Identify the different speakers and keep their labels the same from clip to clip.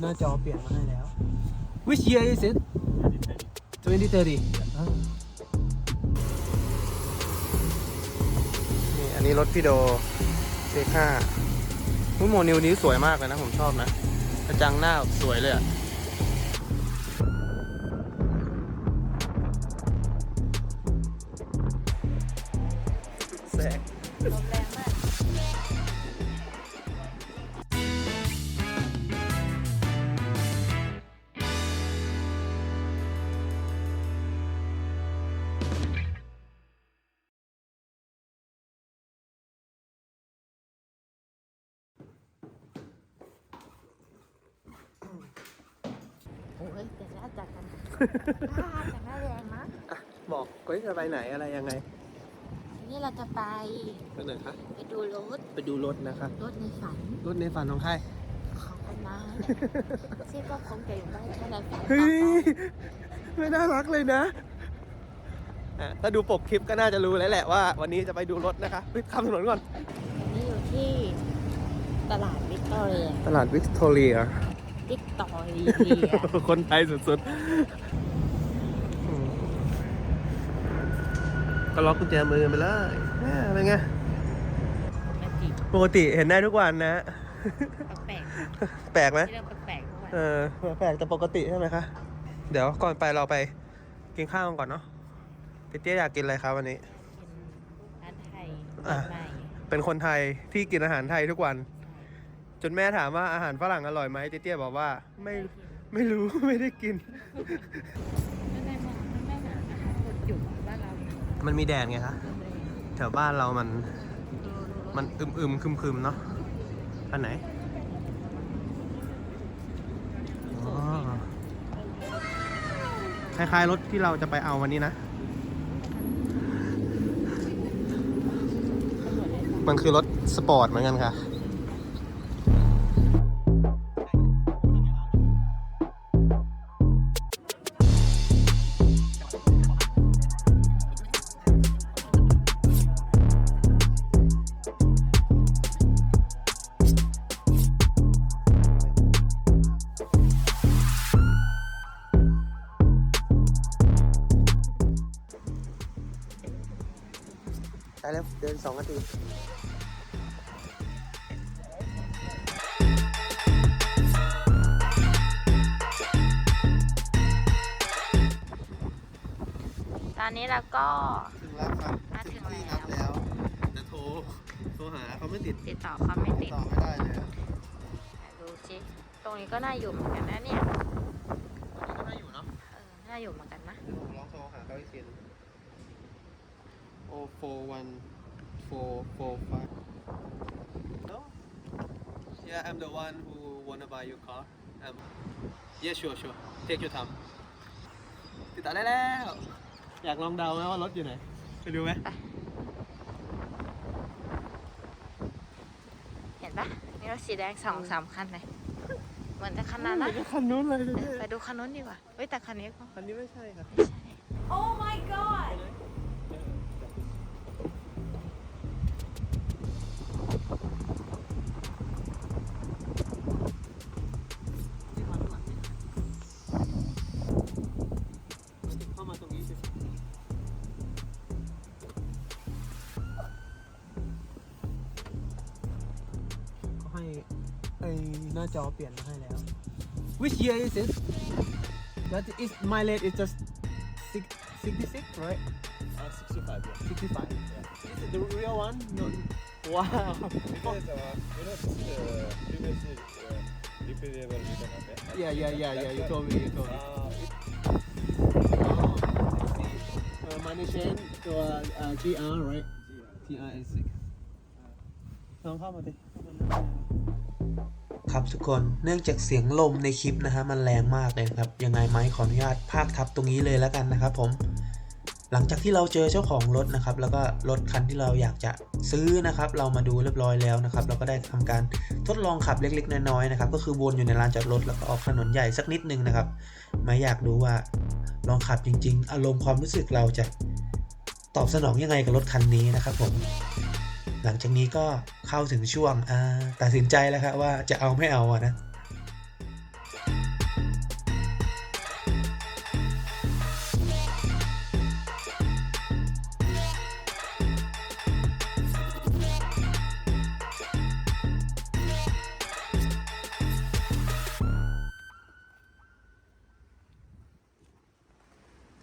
Speaker 1: หน้าจอเปลี่ยนมาให้แล้ว Which year is it 2030อ่า
Speaker 2: นี่อันนี้รถพี่โดเซค่าหุ้โมนิวนี้สวยมากเลยนะ ผมชอบนะกระจังหน้าสวยเลยอะแสง
Speaker 3: โอ้ยแต่ละจากกันบ้าแต่ละแรงมาก
Speaker 2: บอกก้ยจะไปไหนอะไรยังไง
Speaker 3: นี่เราจะไป
Speaker 2: ไปไหนคะ
Speaker 3: ไปดูรถ
Speaker 2: ไปดูรถนะคะ
Speaker 3: รถในฝัน
Speaker 2: รถในฝันของใคร
Speaker 3: ของคนไม้ซึ่งก็คงจะอยู่ได้แค่ในฝัน
Speaker 2: เฮ้
Speaker 3: ต่อไป
Speaker 2: ยไม่น่ารักเลยนะอะถ้าดูปกคลิปก็น่าจะรู้แล้วแหละว่า วันนี้จะไปดูรถนะคะเฮ้ยข้ามถนนก่อน
Speaker 3: นี่อยู่ที่ตลาดวิกตอเรีย
Speaker 2: ตลาดวิกตอเรีย
Speaker 3: วิกตอเรีย
Speaker 2: คนไทยสุดๆอืมก็ล็อกกุญแจมือไปเลยแหม่เป็นไง
Speaker 3: ปกติ
Speaker 2: ปกติเห็นได้ทุกวันนะ
Speaker 3: แปลก
Speaker 2: แปลกไหม
Speaker 3: ๆที่เราแปลกๆทุกวัน
Speaker 2: เออแปลกแต่ปกติใช่ไหมคะ เดี๋ยวก่อนไปเราไปกินข้าวกันก่อนเนาะพี่เตี้ยอยากกินอะไรครับวันนี้
Speaker 3: ร้านไทย
Speaker 2: อะ
Speaker 3: ใหม่
Speaker 2: เป็นคนไทยที่กินอาหารไทยทุกวัน จนแม่ถามว่าอาหารฝรั่งอร่อยไหมเตี้ยบอกว่าไม่ไม่รู้ ไม่ได้กิน
Speaker 3: ไม่ได้มาไม่ได้หาอาหารคนจุบ้านเราเนี่ย
Speaker 2: มันมีแดดไงคะ
Speaker 3: เริ่มเลย
Speaker 2: แถวบ้านเรามัน
Speaker 3: ดูดูรถ
Speaker 2: มันอึมอึมคึมคึมๆเนาะอันไหนอ๋อคล้ายๆรถที่เราจะไปเอาวันนี้นะ
Speaker 3: ตำรวจเลยค่ะ
Speaker 2: มันคือรถสปอร์ตเหมือนกันค่ะ ได้แล้วเดินสองนาที
Speaker 3: ตอนนี้เราก็
Speaker 2: ถึงแล้วครับ
Speaker 3: มาถึงแล้ว
Speaker 2: นัดแล้วแต่โทรโทรหาเขาไม่ติด
Speaker 3: ติดต่อเขาไม่ติด
Speaker 2: ต่อไม่ได้เลยอะ
Speaker 3: ดูสิตรงนี้ก็น่าอยู่เหมือนกันนะเนี่ย
Speaker 2: อันนี้ก็น่าอยู่เนาะ
Speaker 3: เออน่าอยู่เหมือนกันนะ
Speaker 2: เดี๋ยวผมลองโทรหาเขาอีกทีนึง โอโฟวันโฟโฟไฟ No Yeah I'm the one who wanna buy your car um, Yeah sure sure take your time ติดต่อได้แล้ว อยากลองเดาไหมว่ารถอยู่ไหน ไปดูไหม
Speaker 3: เห็นปะมีรถสีแดงสองสามคันเลยเหมือนจะคันนั้นนะ
Speaker 2: ไม่ใช่คันนู้นเลยนะ
Speaker 3: ไปดูคันนู้นดีกว่า เฮ้ยแต่คันนี้ก็
Speaker 2: คันนี้ไม่ใช่ครับ
Speaker 3: Oh my god
Speaker 1: จอเปลี่ยนมาให้แล้ว Which year is it That is mileage is just six, 66 right
Speaker 4: Uh, 65, yeah.
Speaker 1: 65
Speaker 2: Is it the real one no wow
Speaker 4: Because, uh, you know, this is the previously uh, repairable return, okay?
Speaker 1: yeah yeah yeah yeah you told me you told me
Speaker 4: Uh, it,
Speaker 1: เออ money change ตัว uh, GR right TR is 6ลองเข้ามาดิ
Speaker 5: ครับทุกคน เนื่องจากเสียงลมในคลิปนะฮะมันแรงมากเลยครับ ยังไงไหมขออนุญาตภาคทับตรงนี้เลยแล้วกันนะครับผม หลังจากที่เราเจอเจ้าของรถนะครับ แล้วก็รถคันที่เราอยากจะซื้อนะครับ เรามาดูเรียบร้อยแล้วนะครับ เราก็ได้ทำการทดลองขับเล็กๆ น้อยๆนะครับ ก็คือวนอยู่ในลานจอดรถแล้วก็ออกถนนใหญ่สักนิดนึงนะครับมาอยากดูว่าลองขับจริง ๆ อารมณ์ความรู้สึกเราจะตอบสนองยังไงกับรถคันนี้นะครับผม หลังจากนี้ก็เข้าถึงช่วงตัดสินใจแล้วครับว่าจะเอาไม่เอาอะนะ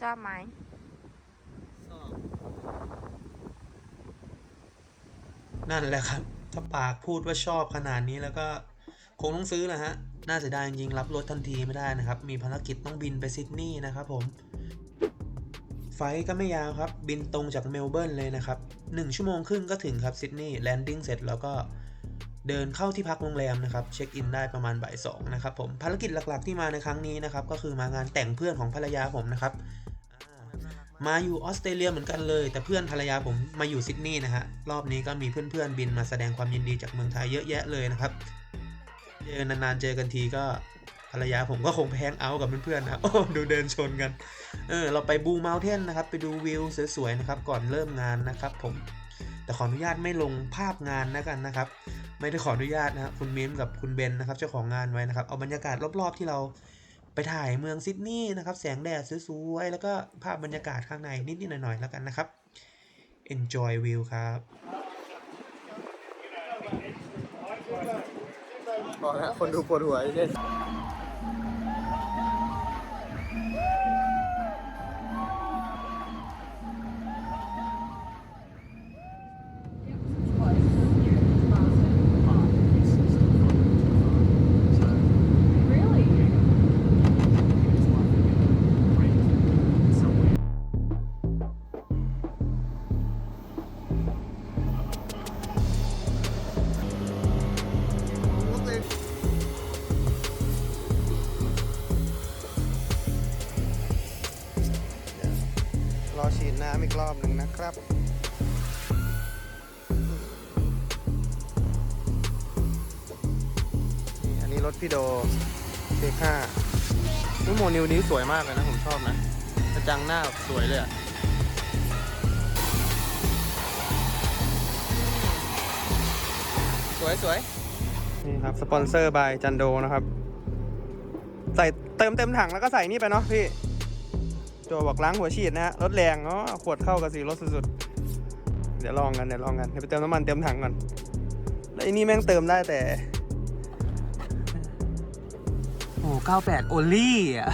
Speaker 3: ชอบไหม
Speaker 5: นั่นแหละครับ ถ้าปากพูดว่าชอบขนาดนี้แล้วก็คงต้องซื้อแหละฮะ น่าเสียดายจริงๆรับรถทันทีไม่ได้นะครับ มีภารกิจต้องบินไปซิดนีย์นะครับผม ไฟก็ไม่ยาวครับ บินตรงจากเมลเบิร์นเลยนะครับ 1 ชั่วโมงครึ่งก็ถึงครับซิดนีย์แลนดิ้งเสร็จแล้วก็เดินเข้าที่พักโรงแรมนะครับ เช็คอินได้ประมาณบ่ายสองนะครับผมภารกิจหลักๆที่มาในครั้งนี้นะครับ ก็คือมางานแต่งเพื่อนของภรรยาผมนะครับ มาอยู่ออสเตรเลียเหมือนกันเลย แต่เพื่อนภรรยาผมมาอยู่ซิดนีย์นะฮะ รอบนี้ก็มีเพื่อนๆบินมาแสดงความยินดีจากเมืองไทยเยอะแยะเลยนะครับ เจอนานๆเจอกันทีก็ภรรยาผมก็คงแฮงเอากับเพื่อนๆนะโอ้ดูเดินชนกัน เออ เราไปบูม u เทนนะครับ ไปดูวิวสวยๆนะครับ ก่อนเริ่มงานนะครับผม แต่ขออนุญาตไม่ลงภาพงานนะกันนะครับ ไม่ได้ขออนุญาตนะคคุณเมมกับคุณเบนนะครับ เจ้าของงานไว้นะครับ เอาบรรยากาศรอบๆที่เรา ไปถ่ายเมืองซิดนีย์นะครับ แสงแดดสวยๆ แล้วก็ภาพบรรยากาศข้างในนิดๆหน่อยๆ แล้วกันนะครับ enjoy view ครับ
Speaker 6: บอแล้วคนดูปวดหัวเช่น รอฉีดน้ำอีกรอบหนึ่งนะครับนี่อันนี้รถพี่โดเ K5 นี่โมนิวนี้สวยมากเลยนะ ผมชอบนะกระจังหน้าสวยเลยอะสวยสวยนี่ครับ สปอนเซอร์บายจันโดนะครับ ใส่เติมเต็มถังแล้วก็ใส่นี่ไปเนาะพี่ จบอกล้างหัวฉีดนะฮะรถแรงเนาะขวดเข้ากับสีรถสุดๆ เดี๋ยวลองกันเดี๋ยวลองกันเดี๋ยวไปเติมน้ำมันเต็มถังก่อนแล้วไอ้นี่แม่งเติมได้แต่ โอ้98โอลี่อะ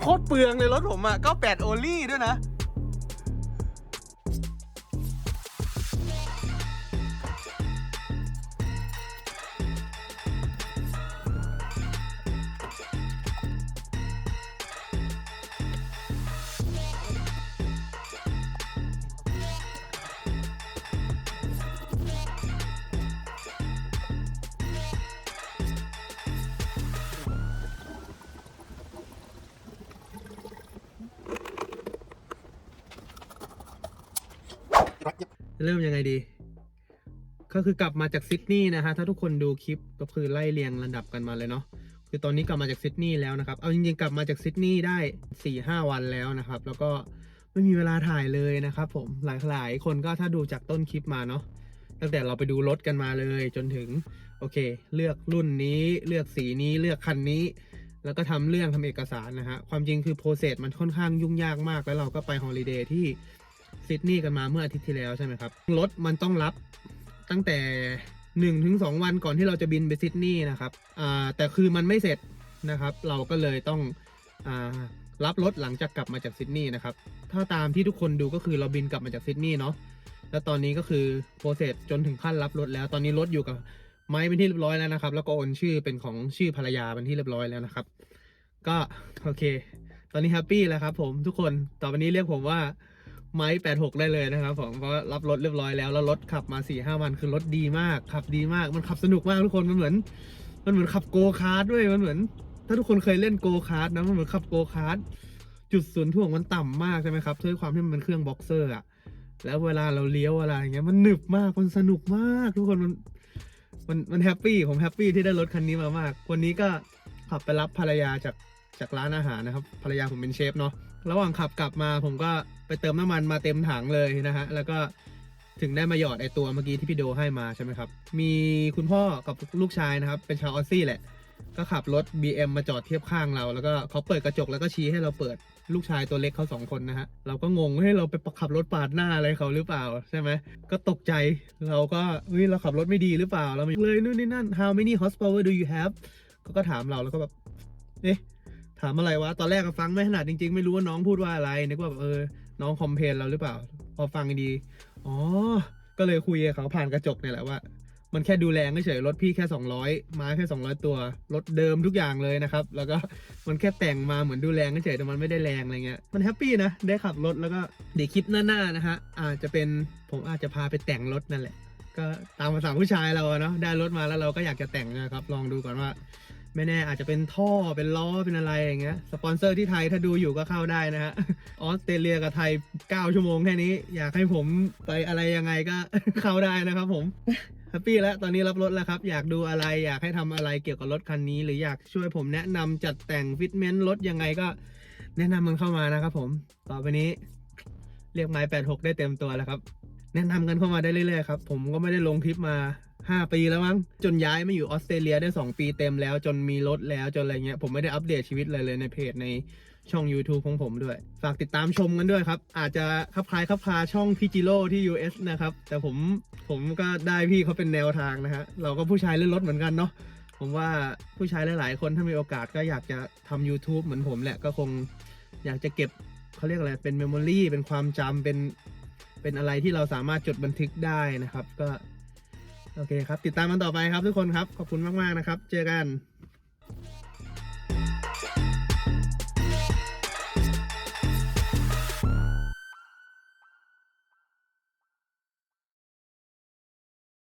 Speaker 6: โคตรเปลืองเลยรถผมอะ98โอลี่ด้วยนะ
Speaker 2: เริ่มยังไงดี ก็คือกลับมาจากซิดนีย์นะฮะ ถ้าทุกคนดูคลิปก็คือไล่เรียงระดับกันมาเลยเนาะ คือตอนนี้กลับมาจากซิดนีย์แล้วนะครับ เอาจริงๆกลับมาจากซิดนีย์ได้4ี่ห้าวันแล้วนะครับ แล้วก็ไม่มีเวลาถ่ายเลยนะครับผม หลายหลายๆคนก็ถ้าดูจากต้นคลิปมาเนาะ ตั้งแต่เราไปดูรถกันมาเลยจนถึงโอเค เลือกรุ่นนี้ เลือกสีนี้ เลือกคันนี้ แล้วก็ทำเรื่องทำเอกสารนะฮะ ความจริงคือโปรเซสมันค่อนข้างยุ่งยากมาก แล้วเราก็ไปฮอลิเดย์ที่ ซิดนีย์กันมาเมื่ออาทิตย์ที่แล้วใช่ไหมครับ รถมันต้องรับตั้งแต่1นถึงสวันก่อนที่เราจะบินไปซิดนีย์นะครับแต่คือมันไม่เสร็จนะครับ เราก็เลยต้องอรับรถหลังจากกลับมาจากซิดนีย์นะครับ ถ้าตามที่ทุกคนดูก็คือเราบินกลับมาจากซิดนีย์เนาะ แล้วตอนนี้ก็คือโปรเซสจนถึงขั้นรับรถแล้ว ตอนนี้รถอยู่กับไม้เป็นที่เรียบร้อยแล้วนะครับ แล้วก็โอนชื่อเป็นของชื่อภรรยาเป็นที่เรียบร้อยแล้วนะครับ ก็โอเค ตอนนี้แฮปปี้แล้วครับผมทุกคน ต่อไปนี้เรียกผมว่า ไม้แปดหกได้เลยนะครับผมเพราะรับรถเรียบร้อยแล้วแล้วรถขับมาสี่ห้าวันคือรถดีมาก ขับดีมากมันขับสนุกมากทุกคนมันเหมือน มันเหมือนขับโกคาร์ดด้วยมันเหมือน ถ้าทุกคนเคยเล่นโกคาร์ดนะมันเหมือนขับโกคาร์ดจุดศูนย์ถ่วงมันต่ำมากใช่ไหมครับด้วยความที่มันเป็นเครื่องบ็อกเซอร์อะแล้วเวลาเราเลี้ยวอะไรอย่างเงี้ยมันหนึบมากมันสนุกมาก ทุกคนมันมันมันแฮปปี้ผมแฮปปี้ที่ได้รถคันนี้มามาก วันนี้ก็ขับไปรับภรรยาจากจากร้านอาหารนะครับ ภรรยาผมเป็นเชฟเนาะระหว่างขับกลับมาผมก็ ไปเติมน้ำมันมาเต็มถังเลยนะฮะ แล้วก็ถึงได้มาหยอดไอตัวเมื่อกี้ที่พี่โดให้มาใช่ไหมครับ มีคุณพ่อกับลูกชายนะครับ เป็นชาวออสซี่แหละ ก็ขับรถ BM มาจอดเทียบข้างเรา แล้วก็เขาเปิดกระจกแล้วก็ชี้ให้เราเปิดลูกชายตัวเล็กเขาสองคนนะฮะ เราก็งงให้เราไปขับรถปาดหน้าอะไรเขาหรือเปล่าใช่ไหม ก็ตกใจ เราก็เฮ้ยเราขับรถไม่ดีหรือเปล่า เราเลยนู่นนี่นั่น how many horsepower do you have เขาก็ถามเราแล้วก็แบบ เอ๊ะ ถามอะไรวะ ตอนแรกก็ฟังไม่ถนัดจริงๆ ไม่รู้ว่าน้องพูดว่าอะไร นึกว่าแบบเออ น้องคอมเพลนเราหรือเปล่า พอฟังดีอ๋อ ก็เลยคุยกับเขาผ่านกระจกเนี่ยแหละว่า มันแค่ดูแลเฉยรถพี่แค่ 200 ม้าแค่ 200 ตัว รถเดิมทุกอย่างเลยนะครับ แล้วก็มันแค่แต่งมาเหมือนดูแรงเฉยแต่มันไม่ได้แรงอะไรเงี้ย มันแฮปปี้นะ ได้ขับรถแล้วก็เดี๋ยวคลิปหน้าๆนะฮะอาจจะเป็นผมอาจจะพาไปแต่งรถนั่นแหละ ก็ตามภาษาผู้ชายเราเนาะ ได้รถมาแล้วเราก็อยากจะแต่งนะครับ ลองดูก่อนว่าไม่แน่อาจจะเป็นท่อเป็นล้อเป็นอะไรอย่างเงี้ย สปอนเซอร์ที่ไทยถ้าดูอยู่ก็เข้าได้นะฮะ ออสเตรเลียกับไทย 9 ชั่วโมงแค่นี้ อยากให้ผมไปอะไรยังไงก็เข้าได้นะครับผมแฮปปี้แล้วตอนนี้รับรถแล้วครับ อยากดูอะไรอยากให้ทำอะไรเกี่ยวกับรถคันนี้ หรืออยากช่วยผมแนะนำจัดแต่งฟิตเมนต์รถยังไงก็แนะนำมันเข้ามานะครับผม ต่อไปนี้ เรียกไม้86 ได้เต็มตัวแล้วครับ แนะนำกันเข้ามาได้เรื่อยๆครับผมก็ไม่ได้ลงคลิปมา5ปีแล้วมั้งจนย้ายมาอยู่ออสเตรเลียได้2ปีเต็มแล้ว จนมีรถแล้วจนอะไรเงี้ยผมไม่ได้อัปเดตชีวิตเลยเลยในเพจใน ช่อง YouTube ของผมด้วย ฝากติดตามชมกันด้วยครับ อาจจะคลับคล้ายคลับคลาช่องพี่จิโร่ที่ US นะครับ แต่ผมผมก็ได้พี่เขาเป็นแนวทางนะฮะ เราก็ผู้ชายเล่นรถเหมือนกันเนาะ ผมว่าผู้ชายหลาย ๆ คนถ้ามีโอกาสก็อยากจะทำ YouTube เหมือนผมแหละ ก็คงอยากจะเก็บเขาเรียกอะไร เป็นเมมโมรีเป็นความจำเป็น เป็นอะไรที่เราสามารถจดบันทึกได้นะครับ ก็ โอเคครับ ติดตามมันต่อไปครับทุกคนครับ ขอบคุณมาก ๆ นะครับ เจอกัน